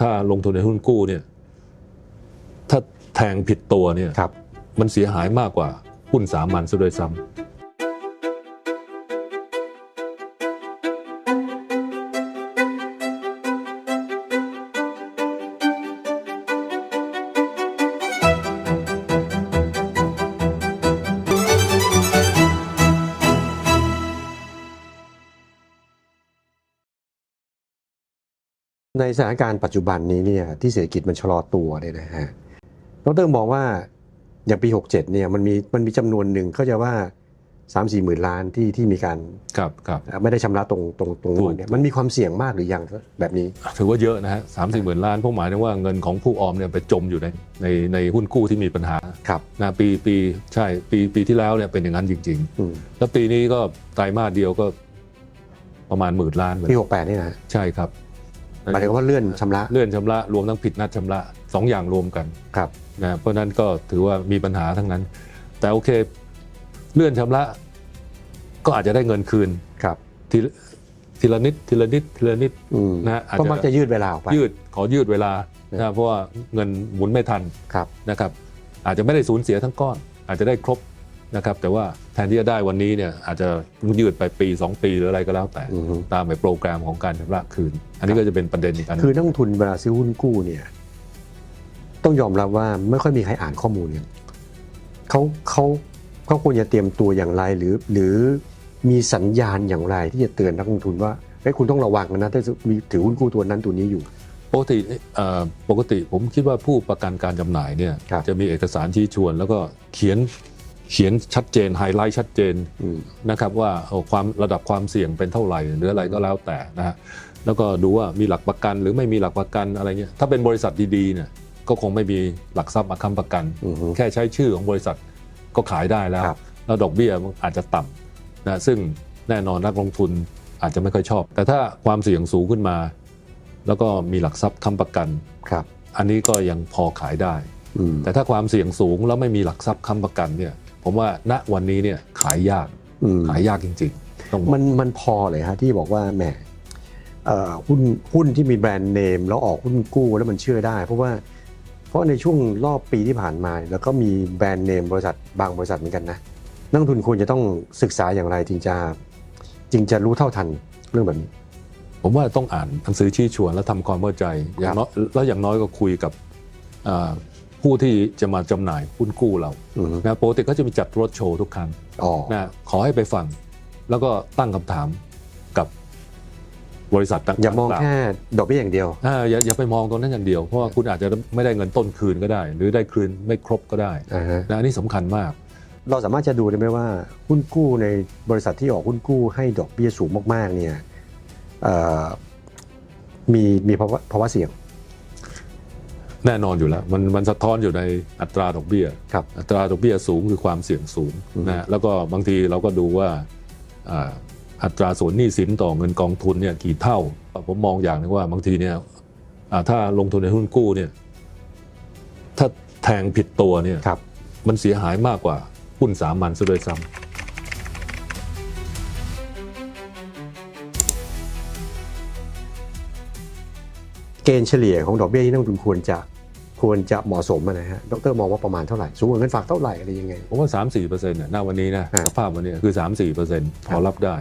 ถ้าลงทุนในหุ้นกู้เนี่ย ถ้าแทงผิดตัวเนี่ยครับมันเสียหายมากกว่าหุ้นสามัญซะด้วยซ้ำ ในสถานการณ์ปัจจุบันนี้เนี่ยที่เศรษฐกิจมันชะลอตัวเนี่ยนะฮะดรมองว่าอย่างปี 67เนี่ยมันมีมันมีจำนวนหนึ่งเขาจะว่า3 4หมื่นล้านที่ที่มีการครับครับเอ่อไม่ได้ชำระตรงตรงตรงถูนู้กนเนี่ยมันมีความเสี่ยงมากหรือยังแบบนี้ ถือว่าเยอะนะฮะสามสี่หมื่นล้านพวกหมายถึงว่าเงินของผู้ออมเนี่ยไปจมอยู่ในในในหุ้นกู้ที่มีปัญหาครับนะปีปีใช่ปีปีที่แล้วเนี่ยเป็นอย่างนั้นจริงอืมๆแล้วปีนี้ก็ไตรมาสเดียวก็ประมาณหมื่นล้านเหมือนปีกัน68นี่นะใช่ครับ หมายถึงว่าเลื่อนชำระ เลื่อนชำระรวมทั้งผิดนัดชำระสองอย่างรวมกันครับนะเพราะฉะนั้นก็ถือว่ามีปัญหาทั้งนั้น แต่โอเคเลื่อนชำระ ก็อาจจะได้เงินคืนครับทีละทีละนิดทีละนิดทีละนิดอืมนะฮะอาจจะก็มักจะยืดเวลาออกไปยืดขอยืดเวลานะเพราะว่าเงินหมุนไม่ทันครับนะครับ อาจจะไม่ได้สูญเสียทั้งก้อน อาจจะได้ครบ นะครับแต่ว่าแทนที่จะได้วันนี้เนี่ยอาจจะยืดไปปี 2 ปีหรืออะไรก็แล้วแต่อือฮึตามไปโปรแกรมของการชำระคืน อันนี้ก็จะเป็นประเด็นอีกอันหนึ่งคือนักลงทุนเวลาซื้อหุ้นกู้เนี่ยต้องยอมรับว่าไม่ค่อยมีใครอ่านข้อมูลกันเขาเขาเขาควรจะเตรียมตัวอย่างไรหรือ หรือมีสัญญาณอย่างไรที่จะเตือนนักลงทุนว่าเฮ้ยคุณต้องระวังนะถ้ามีถือหุ้นกู้ตัวนั้นตัวนี้อยู่ปกติเอ่อปกติผมคิดว่าผู้ประกันการจำหน่ายเนี่ยครับจะมีเอกสารชี้ชวน แล้วก็เขียน เขียนชัดเจนไฮไลท์ชัดเจนอืมนะครับว่าเอ่อความระดับความเสี่ยงเป็นเท่าไหร่หรืออะไรก็แล้วแต่นะฮะแล้วก็ดูว่ามีหลักประกันหรือไม่มีหลักประกันอะไรเงี้ยถ้าเป็นบริษัทดีๆเนี่ยก็คงไม่มีหลักทรัพย์มาค้ำประกันอือฮึแค่ใช้ชื่อของบริษัทก็ขายได้แล้วครับแล้วดอกเบี้ยมันอาจจะต่ำนะซึ่งแน่นอนนักลงทุนอาจจะไม่ค่อยชอบ แต่ถ้าความเสี่ยงสูงขึ้นมา แล้วก็มีหลักทรัพย์ค้ำประกันครับ อันนี้ก็ยังพอขายได้อืมแต่ถ้าความเสี่ยงสูงแล้วไม่มีหลักทรัพย์ค้ำประกันเนี่ย ผมว่าณวันนี้เนี่ยขายยากอืมขายยากจริงๆต้องบอกมันมันพอเลยฮะที่บอกว่าแหมเอ่อหุ้นหุ้นที่มีแบรนด์เนมแล้วออกหุ้นกู้แล้วมันเชื่อได้ เพราะว่าเพราะในช่วงรอบปีที่ผ่านมา แล้วก็มีแบรนด์เนมบริษัทบางบริษัทเหมือนกันนะนักลงทุนควรจะต้องศึกษาอย่างไรจึงจะจึงจะรู้เท่าทันเรื่องแบบนี้ ผมว่าต้องอ่านหนังสือชี้ชวนแล้วทำความเข้าใจอย่างน้อยแล้วอย่างน้อยก็คุยกับอ่า ผู้ที่จะมาจำหน่ายหุ้นกู้เราอืมนะปกติก็จะมีจัดรถโชว์ทุกครั้งอ๋อนะขอให้ไปฟัง แล้วก็ตั้งคำถามกับบริษัทต่างๆอย่ามองแค่ดอกเบี้ยอย่างเดียวอ่าอย่าอย่าไปมองตรงนั้นอย่างเดียว เพราะว่าคุณอาจจะไม่ได้เงินต้นคืนก็ได้ หรือได้คืนไม่ครบก็ได้อ่าฮะนะอันนี้สำคัญมาก เราสามารถจะดูได้ไหมว่าหุ้นกู้ในบริษัทที่ออกหุ้นกู้ให้ดอกเบี้ยสูงมากๆเนี่ยเอ่อมีมีภาวะภาวะเสี่ยง แน่นอนอยู่แล้ว มันมันสะท้อนอยู่ในอัตราดอกเบี้ยครับอัตราดอกเบี้ยสูงคือความเสี่ยงสูงอืมนะแล้วก็บางทีเราก็ดูว่าอ่าอัตราส่วนหนี้สินต่อเงินกองทุนเนี่ยกี่เท่า ผมมองอย่างหนึงว่าบางทีเนี่ยอ่าถ้าลงทุนในหุ้นกู้เนี่ยถ้าแทงผิดตัวเนี่ยครับมันเสียหายมากกว่าหุ้นสามัญซะด้วยซ้ำเกณฑ์เฉลี่ยของดอกเบี้ยที่นักลงทุนควรจะ ควรจะเหมาะสมอะนะฮะ ดรมองว่าประมาณเท่าไหร่ สูงกว่าเงินฝากเท่าไหร่อะไรยังไง ผมว่า3 4เปอร์เซ็นต์เนี่ย ณ วันนี้นะอ่าสภาพวันนี้คือ 3 4เปอร์เซ็นต์พครัอบรับได้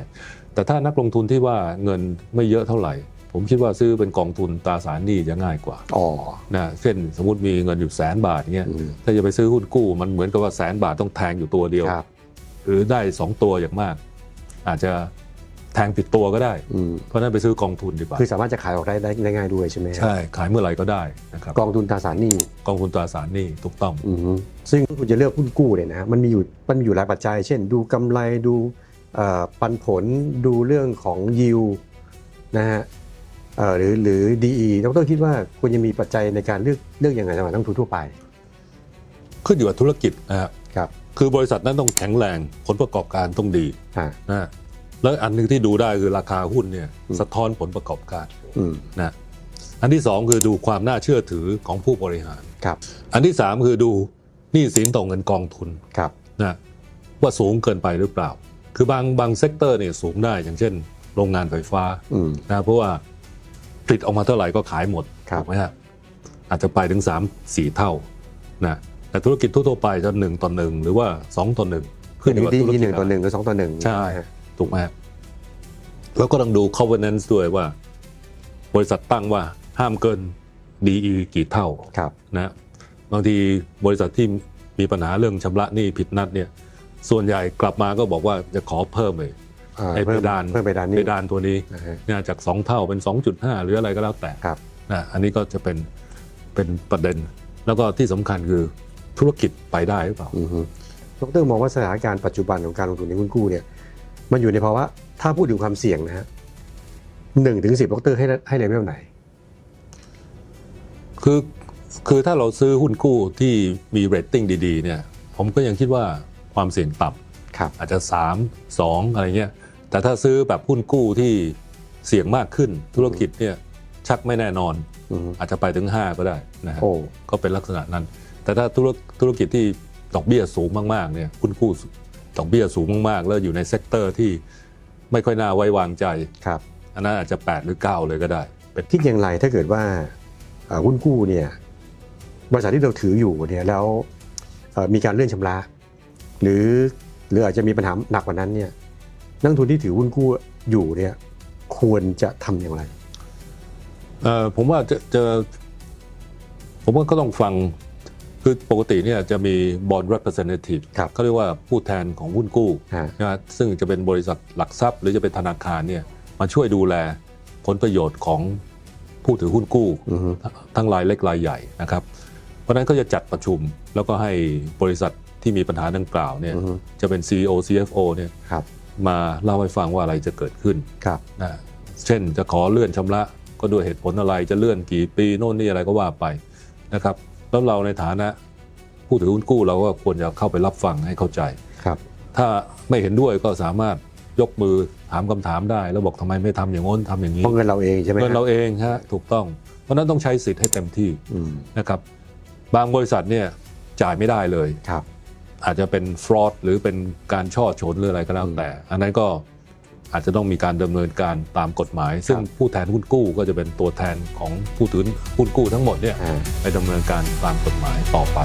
แต่ถ้านักลงทุนที่ว่าเงินไม่เยอะเท่าไหร่ ผมคิดว่าซื้อเป็นกองทุนตราสารหนี้จะง่ายกว่า อ๋อ นะ เช่นสมมติมีเงินอยู่แสนบาทเงี้ยอืมถ้าจะไปซื้อหุ้นกู้ มันเหมือนกับว่าแสนบาทต้องแทงอยู่ตัวเดียวครับหรือได้ 2 ตัวอย่างมาก อาจจะ แทงผิดตัวก็ได้ อืมเพราะฉะนั้นไปซื้อกองทุนดีกว่าคือสามารถจะขายออกได้ได้ได้ง่ายด้วยใช่ไหมฮะใช่ขายเมื่อไหร่ก็ได้นะครับกองทุนตราสารหนี้กองทุนตราสารหนี้ถูกต้อง อืมซึ่งคุณจะเลือกหุ้นกู้เนี่ยนะฮะมันมีอยู่มันมีอยู่หลายปัจจัย เช่น ดูกำไรดูเอ่อปันผลดูเรื่องของยิวนะฮะเอ่อหรือหรือดีดรคิดว่าควรจะมีปัจจัยในการเลือกเลือกยังไงสำหรับนักลงทุนทั่วไปขึ้นอยู่กับธุรกิจนะครับครับคือบริษัทนั้นต้องแข็งแรงผลประกอบการต้องดีอ่า นะ แล้วอันหนึงที่ดูได้คือราคาหุ้นเนี่ยอืมสะท้อนผลประกอบการอืมนะอันที่สองคือดูความน่าเชื่อถือของผู้บริหารครับ อันที่สามคือดูหนี้สินต่อเงินกองทุนครับนะว่าสูงเกินไปหรือเปล่า คือบางบางเซกเตอร์เนี่ยสูงได้อย่างเช่น โรงงานไฟฟ้าอืมนะเพราะว่าผลิตออกมาเท่าไหร่ก็ขายหมดครับถูกไหมฮะอาจจะไปถึงสามสี่เท่านะแต่ธุรกิจทั่วๆไปจะหนึ่งต่อหนึ่งหรือว่าสองต่อหนึ่งคือที่ว่าที่ธุรที่กิจหนึ่งต่ออะไรหนึ่งหรือสองต่อหนึ่งใช่ ถูกไหมฮะแล้วก็ต้องดู covenants ด้วยว่า บริษัทตั้งว่าห้ามเกิน DE กี่เท่าครับนะบางทีบริษัทที่มีปัญหาเรื่องชำระหนี้ผิดนัดเนี่ยส่วนใหญ่กลับมาก็บอกว่าจะขอเพิ่มเลยอ่าไอ้เพเพิ่มดานเพิ่มเพดานเพนี่ดานตัวนี้นะฮะเนี่ยจาก 2 เท่าเป็น 2.5 หรืออะไรก็แล้วแต่ครับนะอันนี้ก็จะเป็นเป็นประเด็น แล้วก็ที่สำคัญคือธุรกิจไปได้หรือเปล่าอือฮึดรมองว่าสถานการณ์ปัจจุบันของการลงทุนในหุ้นกู้เนี่ย มันอยู่ในภาวะถ้าพูดถึงความเสี่ยงนะฮะหนึ่งถึงสิบดรให้ให้เลเวลไหน คือคือถ้าเราซื้อหุ้นกู้ที่มีเรตติ้งดีๆเนี่ยผมก็ยังคิดว่าความเสี่ยงต่ำครับอาจจะ 3 2 อะไรเงี้ยแต่ถ้าซื้อแบบหุ้นกู้ที่เสี่ยงมากขึ้นธุรกิจเนี่ยชักไม่แน่นอนอือฮึอาจจะไปถึง 5 ก็ได้นะฮะโอ้ก็เป็นลักษณะนั้น แต่ถ้าธุรธุรกิจที่ดอกเบี้ยสูงมากๆเนี่ยหุ้นกู้ ดอกเบี้ยสูงมากๆ แล้วอยู่ในเซกเตอร์ที่ไม่ค่อยน่าไว้วางใจครับอันนั้นอาจจะ 8 หรือ 9 เลยก็ได้เป็นคิดอย่างไรถ้าเกิดว่าเอ่อหุ้นกู้เนี่ยบริษัทที่เราถืออยู่เนี่ยแล้วเอ่อมีการเลื่อนชำระ หรือหรืออาจจะมีปัญหาหนักกว่านั้นเนี่ยนักลงทุนที่ถือหุ้นกู้อยู่เนี่ยควรจะทำอย่างไรเอ่อผมว่าจะจะผมว่าก็ต้องฟัง คือปกติเนี่ยจะมี bond representative ครับเขาเรียกว่าผู้แทนของหุ้นกู้ฮะ นะฮะซึ่งจะเป็นบริษัทหลักทรัพย์ หรือจะเป็นธนาคารเนี่ยมาช่วยดูแลผลประโยชน์ของผู้ถือหุ้นกู้ อือฮึ ทั้งรายเล็กรายใหญ่นะครับ เพราะฉะนั้นก็จะจัดประชุมแล้วก็ให้บริษัทที่มีปัญหาดังกล่าวเนี่ยอือฮึ จะเป็น CEO CFO เนี่ยครับมาเล่าให้ฟังว่าอะไรจะเกิดขึ้นครับนะเช่นจะขอเลื่อนชำระก็ด้วยเหตุผลอะไรจะเลื่อนกี่ปีโน่นนี่อะไรก็ว่าไปนะครับ แล้วเราในฐานะผู้ถือหุ้นกู้เราก็ควรจะเข้าไปรับฟังให้เข้าใจ ครับ ถ้าไม่เห็นด้วยก็สามารถยกมือถามคำถามได้ แล้วบอกทำไมไม่ทำอย่างโน้นทำอย่างนี้เพราะเงินเราเองใช่ไหมเงินเราฮะเองฮะถูกต้อง เพราะฉะนั้นต้องใช้สิทธิ์ให้เต็มที่อืมนะครับ บางบริษัทเนี่ยจ่ายไม่ได้เลย ครับ อาจจะเป็นฟรอดหรือเป็นการช่อฉนหรืออะไรก็แล้วแต่ อันนั้นก็ อาจจะต้องมีการดำเนินการตามกฎหมาย ซึ่งผู้แทนหุ้นกู้ก็จะเป็นตัวแทนของผู้ถือหุ้นกู้ทั้งหมดเนี่ยอ่าไปดำเนินการตามกฎหมายต่อไป